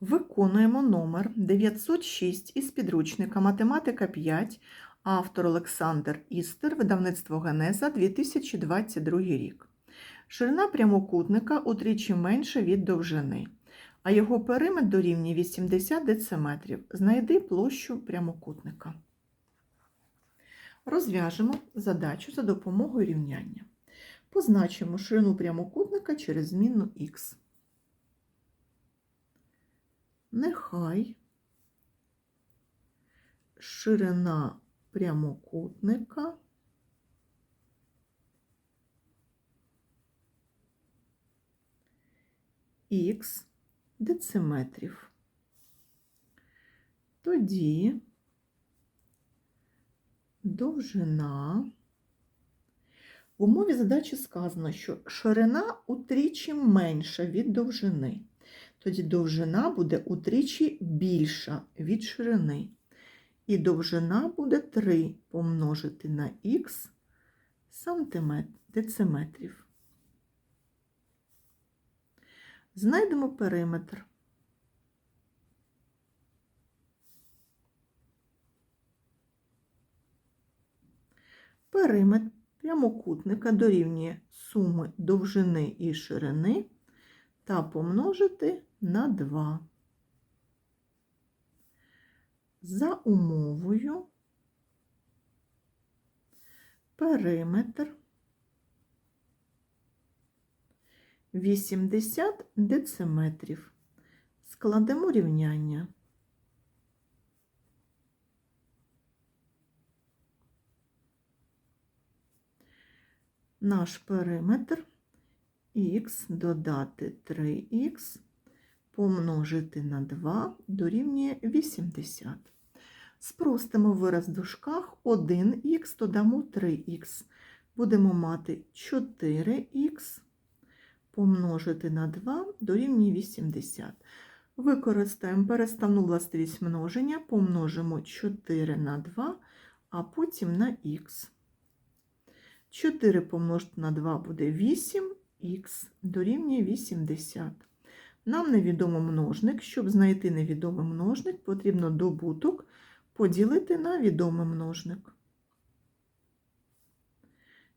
Виконуємо номер 906 із підручника Математика 5, автор Олександр Істер, видавництво Генеза 2022 рік. Ширина прямокутника утричі менша від довжини, а його периметр дорівнює 80 дециметрів. Знайди площу прямокутника. Розв'яжемо задачу за допомогою рівняння. Позначимо ширину прямокутника через змінну х. Нехай ширина прямокутника х дециметрів. Тоді довжина. В умові задачі сказано, що ширина утричі менша від довжини. Тоді довжина буде утричі більша від ширини. І довжина буде 3 помножити на х сантиметр, дециметрів. Знайдемо периметр. Периметр прямокутника дорівнює суми довжини і ширини та помножити на 2. За умовою периметр 80 дециметрів. Складемо рівняння. Наш периметр х додати 3х помножити на 2 дорівнює 80. Спростимо вираз в дужках 1х додамо 3х. Будемо мати 4х помножити на 2 дорівнює 80. Використаємо переставну властивість множення, помножимо 4 на 2, а потім на х. 4 помножити на 2 буде 8, х дорівнює 80. Нам невідомо множник. Щоб знайти невідомий множник, потрібно добуток поділити на відомий множник.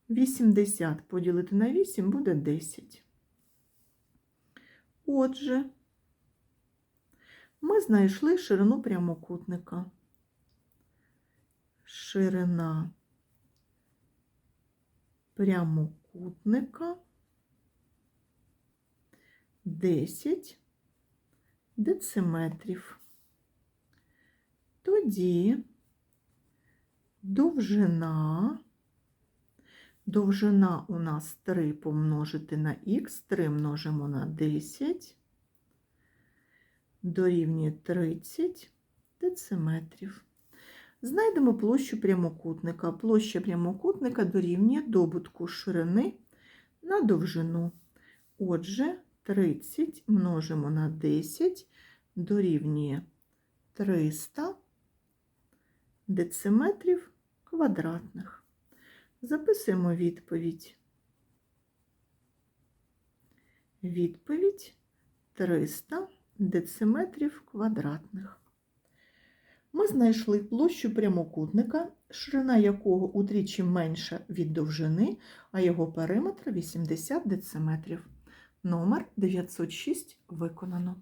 80 поділити на 8 буде 10. Отже, ми знайшли ширину прямокутника. Ширина прямокутника 10 дециметрів. Тоді довжина, довжина у нас 3 помножити на х, 3 множимо на 10, дорівнює 30 дециметрів. Знайдемо площу прямокутника. Площа прямокутника дорівнює добутку ширини на довжину. Отже, 30 множимо на 10 дорівнює 300 дециметрів квадратних. Записуємо відповідь. Відповідь 300 дециметрів квадратних. Ми знайшли площу прямокутника, ширина якого утричі менша від довжини, а його периметр 80 дециметрів. Номер 906 виконано.